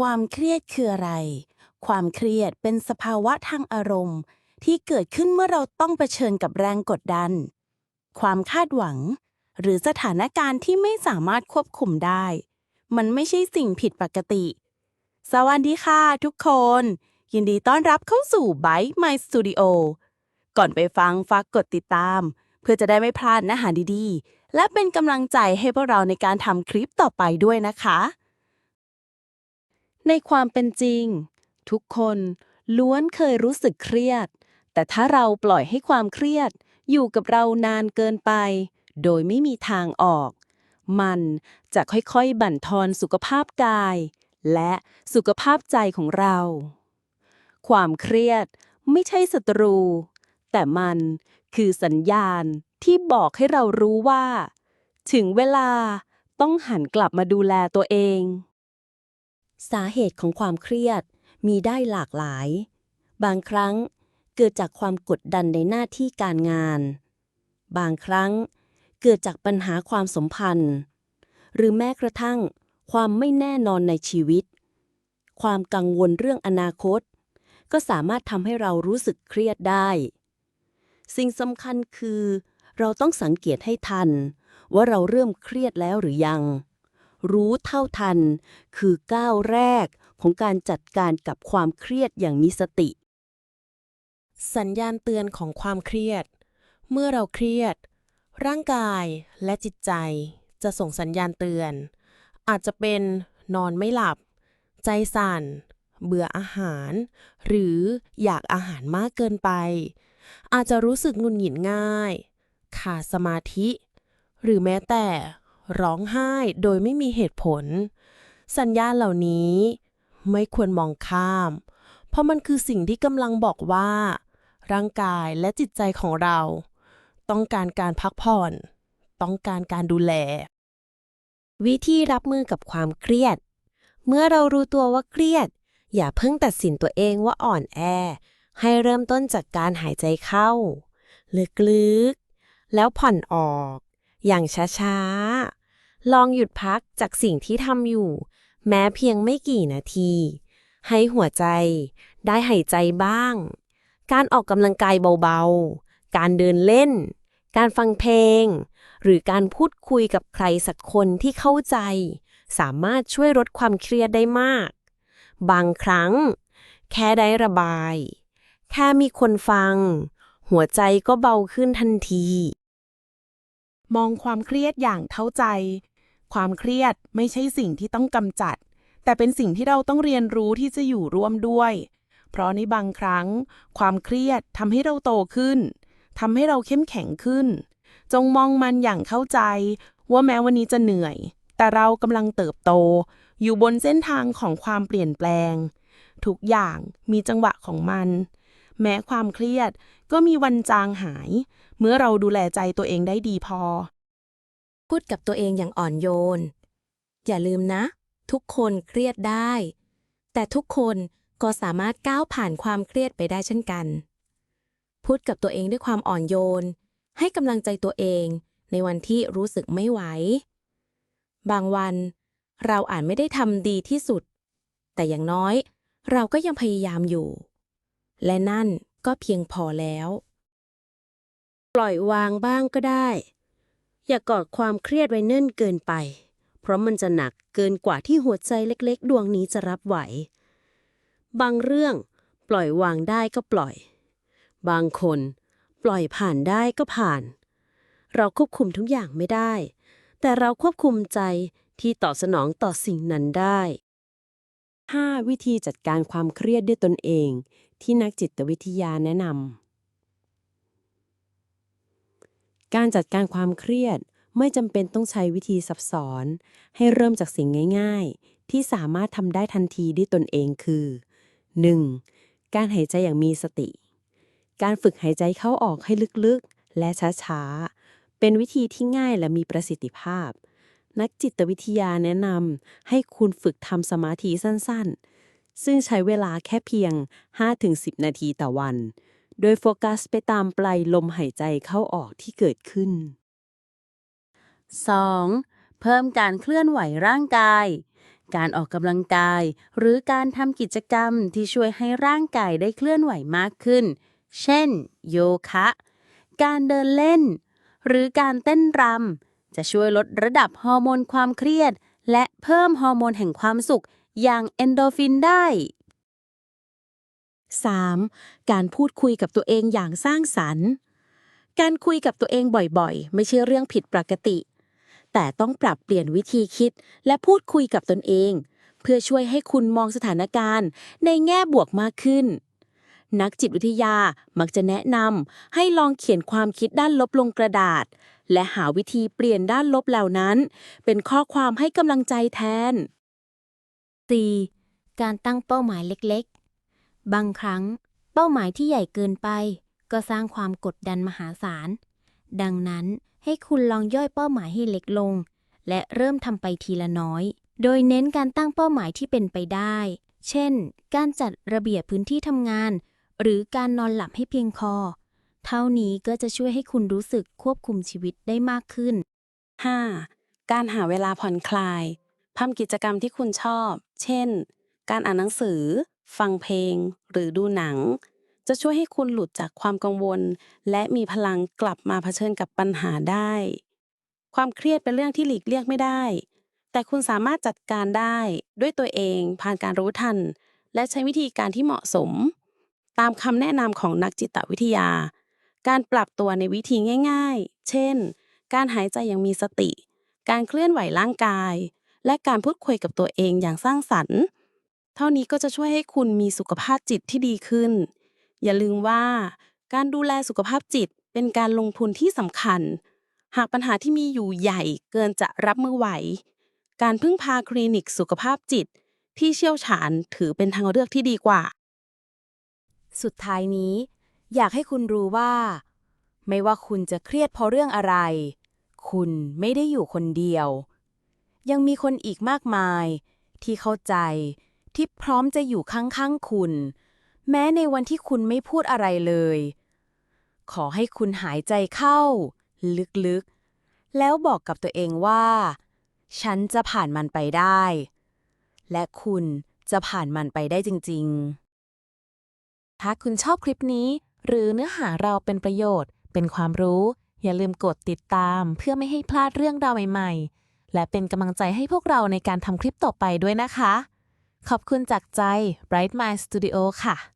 ความเครียดคืออะไร ความเครียดเป็นสภาวะทางอารมณ์ ที่เกิดขึ้นเมื่อเราต้องเผชิญกับแรงกดดัน ความคาดหวัง หรือสถานการณ์ที่ไม่สามารถควบคุมได้ มันไม่ใช่สิ่งผิดปกติ สวัสดีค่ะทุกคน ยินดีต้อนรับเข้าสู่ Byte My Studio ก่อนไปฟังฝากกดติดตาม เพื่อจะได้ไม่พลาดเนื้อหาดีๆ และเป็นกำลังใจให้พวกเราในการทำคลิปต่อไปด้วยนะคะ ในความเป็นจริง ทุกคนล้วนเคยรู้สึกเครียด แต่ถ้าเราปล่อยให้ความเครียด อยู่กับเรานานเกินไป โดยไม่มีทางออก มันจะค่อยๆ บั่นทอนสุขภาพกาย และสุขภาพใจของเรา ความเครียดไม่ใช่ศัตรู แต่มันคือสัญญาณที่บอกให้เรารู้ว่า ถึงเวลาต้องหันกลับมาดูแลตัวเอง สาเหตุของความเครียดมีได้หลากหลาย บางครั้งเกิดจากความกดดันในหน้าที่การงาน บางครั้งเกิดจากปัญหาความสมพันธ์ หรือแม้กระทั่งความไม่แน่นอนในชีวิต ความกังวลเรื่องอนาคต ก็สามารถทำให้เรารู้สึกเครียดได้ สิ่งสำคัญคือ เราต้องสังเกตให้ทัน ว่าเราเริ่มเครียดแล้วหรือยัง รู้เท่าทัน คือก้าวแรกของการจัดการกับความเครียดอย่างมีสติ สัญญาณเตือนของความเครียด เมื่อเราเครียด ร่างกายและจิตใจ จะส่งสัญญาณเตือน อาจจะเป็นนอนไม่หลับ ใจสั่น เบื่ออาหาร หรืออยากอาหารมากเกินไป อาจจะรู้สึกงุนหงิดง่าย ขาดสมาธิ หรือแม้แต่ ร้องไห้โดยไม่มีเหตุผล สัญญาณเหล่านี้ไม่ควรมองข้าม เพราะมันคือสิ่งที่กำลังบอกว่า ร่างกายและจิตใจของเรา ต้องการการพักผ่อน ต้องการการดูแล วิธีรับมือกับความเครียด เมื่อเรารู้ตัวว่าเครียด อย่าเพิ่งตัดสินตัวเองว่าอ่อนแอ ให้เริ่มต้นจากการหายใจเข้าลึกๆแล้วผ่อนออก อย่างช้าๆ ลองหยุดพักจากสิ่งที่ทำอยู่ แม้เพียงไม่กี่นาที ให้หัวใจ ได้หายใจบ้าง การออกกำลังกายเบาๆ การเดินเล่น การฟังเพลง หรือการพูดคุยกับใครสักคนที่เข้าใจ สามารถช่วยลดความเครียดได้มาก บางครั้ง แค่ได้ระบาย แค่มีคนฟัง หัวใจก็เบาขึ้นทันที มองความเครียดอย่างเข้าใจ ความเครียดไม่ใช่สิ่งที่ต้องกำจัด แต่เป็นสิ่งที่เราต้องเรียนรู้ที่จะอยู่ร่วมด้วย เพราะในบางครั้ง ความเครียดทำให้เราโตขึ้นทำให้เราเข้มแข็งขึ้น จงมองมันอย่างเข้าใจ ว่าแม้วันนี้จะเหนื่อย แต่เรากำลังเติบโต อยู่บนเส้นทางของความเปลี่ยนแปลง ทุกอย่างมีจังหวะของมัน แม้ความเครียดก็มีวันจางหาย มื่อเราดูแลใจตัวเองได้ดีพอ พูดกับตัวเองอย่างอ่อนโยน อย่าลืมนะ ทุกคนเครียดได้ แต่ทุกคนก็สามารถก้าวผ่านความเครียดไปได้เช่นกัน พูดกับตัวเองด้วยความอ่อนโยน ให้กำลังใจตัวเองในวันที่รู้สึกไม่ไหว บางวัน เราอาจไม่ได้ทำดีที่สุด แต่อย่างน้อย เราก็ยังพยายามอยู่ และนั่นก็เพียงพอแล้ว ปล่อยวางบ้างก็ได้ อย่ากอดความเครียดไว้เนิ่นเกินไป เพราะมันจะหนักเกินกว่าที่หัวใจเล็กๆ ดวงนี้จะรับไหว บางเรื่องปล่อยวางได้ก็ปล่อย บางคน ปล่อยผ่านได้ก็ผ่าน เราควบคุมทุกอย่างไม่ได้ แต่เราควบคุมใจที่ตอบสนองต่อสิ่งนั้นได้ 5. วิธีจัดการความเครียดด้วยตนเอง ที่นักจิตวิทยาแนะนำ การจัดการความเครียดไม่จำเป็นต้องใช้วิธีซับซ้อน ให้เริ่มจากสิ่งง่าย ๆ ที่สามารถทำได้ทันทีด้วยตนเองคือ 1. การหายใจอย่างมีสติ การฝึกหายใจเข้าออกให้ลึกๆ และช้าๆ เป็นวิธีที่ง่ายและมีประสิทธิภาพ นักจิตวิทยาแนะนำให้คุณฝึกทำสมาธิสั้นๆ ซึ่งใช้เวลาแค่เพียง 5-10 นาทีต่อวัน โดยโฟกัสไปตามปลายลมหายใจเข้าออกที่เกิดขึ้น 2. เพิ่มการเคลื่อนไหวร่างกาย การออกกำลังกาย หรือการทำกิจกรรมที่ช่วยให้ร่างกายได้เคลื่อนไหวมากขึ้น เช่น โยคะ การเดินเล่น หรือการเต้นรำจะช่วยลดระดับฮอร์โมนความเครียด และเพิ่มฮอร์โมนแห่งความสุขอย่างเอนโดฟินได้ 3. การพูดคุยกับตัวเองอย่างสร้างสรรค์ การคุยกับตัวเองบ่อยๆ ไม่ใช่เรื่องผิดปกติ แต่ต้องปรับเปลี่ยนวิธีคิดและพูดคุยกับตนเอง เพื่อช่วยให้คุณมองสถานการณ์ ในแง่บวกมากขึ้น นักจิตวิทยามักจะแนะนำให้ลองเขียนความคิดด้านลบลงกระดาษ และหาวิธีเปลี่ยนด้านลบเหล่านั้น เป็นข้อความให้กำลังใจแทน 4. การตั้งเป้าหมายเล็กๆ บางครั้งเป้าหมายที่ใหญ่เกินไป ก็สร้างความกดดันมหาศาล ดังนั้นให้คุณลองย่อยเป้าหมายให้เล็กลง และเริ่มทำไปทีละน้อย โดยเน้นการตั้งเป้าหมายที่เป็นไปได้ เช่น การจัดระเบียบพื้นที่ทำงาน หรือการนอนหลับให้เพียงพอ เท่านี้ก็จะช่วยให้คุณรู้สึกควบคุมชีวิตได้มากขึ้น 5. การหาเวลาผ่อนคลายทำกิจกรรมที่คุณชอบ เช่น การอ่านหนังสือ ฟังเพลง หรือดูหนัง จะช่วยให้คุณหลุดจากความกังวล และมีพลังกลับมาเผชิญกับปัญหาได้ ความเครียดเป็นเรื่องที่หลีกเลี่ยงไม่ได้ แต่คุณสามารถจัดการได้ด้วยตัวเองผ่านการรู้ทัน และใช้วิธีการที่เหมาะสม ตามคำแนะนำของนักจิตวิทยา การปรับตัวในวิธีง่าย ๆ เช่น การหายใจอย่างมีสติ การเคลื่อนไหวร่างกาย และการพูดคุยกับตัวเองอย่างสร้างสรรค์ เท่านี้ก็จะช่วยให้คุณมีสุขภาพจิตที่ดีขึ้น อย่าลืมว่า การดูแลสุขภาพจิตเป็นการลงทุนที่สำคัญ หากปัญหาที่มีอยู่ใหญ่เกินจะรับมือไหว การพึ่งพาคลินิกสุขภาพจิต ที่เชี่ยวชาญถือเป็นทางเลือกที่ดีกว่า สุดท้ายนี้ อยากให้คุณรู้ว่า ไม่ว่าคุณจะเครียดเพราะเรื่องอะไร คุณไม่ได้อยู่คนเดียว ยังมีคนอีกมากมาย ที่เข้าใจ ที่พร้อมจะอยู่ข้างๆคุณ แม้ในวันที่คุณไม่พูดอะไรเลย ขอให้คุณหายใจเข้า ลึกๆ แล้วบอกกับตัวเองว่า ฉันจะผ่านมันไปได้ และคุณจะผ่านมันไปได้จริง ๆ ถ้าคุณชอบคลิปนี้ หรือเนื้อหาเราเป็นประโยชน์ เป็นความรู้ อย่าลืมกดติดตามเพื่อไม่ให้พลาดเรื่องราวใหม่ ๆ และเป็นกำลังใจให้พวกเราในการทำคลิปต่อไปด้วยนะคะ ขอบคุณจากใจ Bright Mind Studio ค่ะ